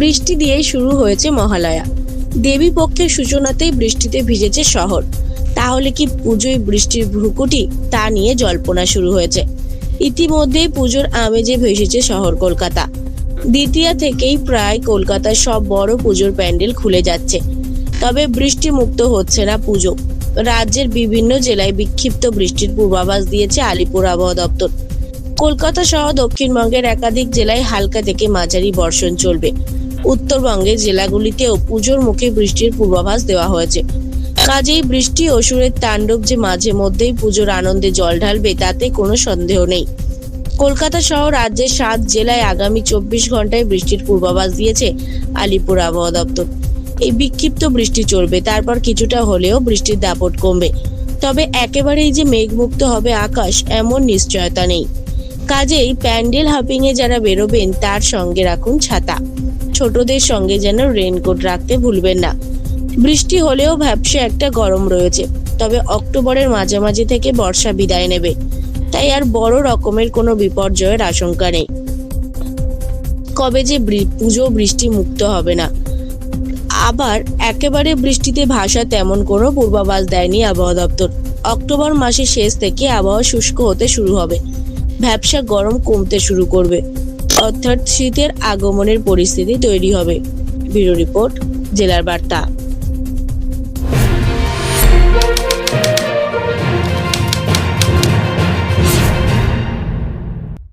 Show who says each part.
Speaker 1: বৃষ্টি দিয়েই শুরু হয়েছে মহালয়া। দেবী পক্ষের সূচনাতেই বৃষ্টিতে ভিজেছে শহর। তাহলে কি পুজোয় বৃষ্টির ভ্রুকুটি তা নিয়ে জল্পনা শুরু হয়েছে। ইতিমধ্যেই পুজোর আমেজে ভেসেছে শহর কলকাতা। দ্বিতীয়া থেকেই প্রায় কলকাতার সব বড় পুজোর প্যান্ডেল খুলে যাচ্ছে। তবে বৃষ্টি মুক্ত হচ্ছে না পুজো। রাজ্যের বিভিন্ন জেলায় বিক্ষিপ্ত বৃষ্টির পূর্বাভাস দিয়েছে আলিপুর আবহাওয়া দপ্তর। কলকাতা সহ দক্ষিণবঙ্গের একাধিক জেলায় হালকা থেকে মাঝারি বর্ষণ চলবে। উত্তরবঙ্গের জেলাগুলিতেও পুজোর মুখে বৃষ্টির পূর্বাভাস দেওয়া হয়েছে। কাজেই বৃষ্টি অসুরের তাণ্ডব যে মাঝে মধ্যেই পুজোর আনন্দে জল ঢালবে, তাতে কোনো সন্দেহ নেই। কলকাতা সহ রাজ্যের সাত জেলায় আগামী চব্বিশ ঘন্টায় বৃষ্টির পূর্বাভাস দিয়েছে আলিপুর আবহাওয়া দপ্তর। এই বিক্ষিপ্ত বৃষ্টি চলবে, তারপর কিছুটা হলেও বৃষ্টির দাপট কমবে। তবে একেবারেই যে মেঘমুক্ত হবে আকাশ, এমন নিশ্চয়তা নেই। কাজেই প্যান্ডেল হাপিং এ যারা বেরোবেন, তার সঙ্গে রাখুন ছাতা। ছোটদের সঙ্গে যেন রেনকোট রাখতে ভুলবেন না। বৃষ্টি হলেও ভ্যাপসে একটা গরম রয়েছে, তবে অক্টোবরের মাঝামাঝি থেকে বর্ষা বিদায় নেবে। তাই আর বড় রকমের কোনো বিপর্যয়ের আশঙ্কা নেই। কবে যে পুজো বৃষ্টি মুক্ত হবে না। আবার একেবারে বৃষ্টিতে ভাষা তেমন কোনো পূর্বাভাস দেয়নি আবহাওয়া দপ্তর। অক্টোবর মাসের শেষ থেকে আবহাওয়া শুষ্ক হতে শুরু হবে। ভ্যাবসা গরম কমতে শুরু করবে। অর্থাৎ শীতের আগমনের পরিস্থিতি তৈরি হবে। ব্যুরো রিপোর্ট জেলার বার্তা।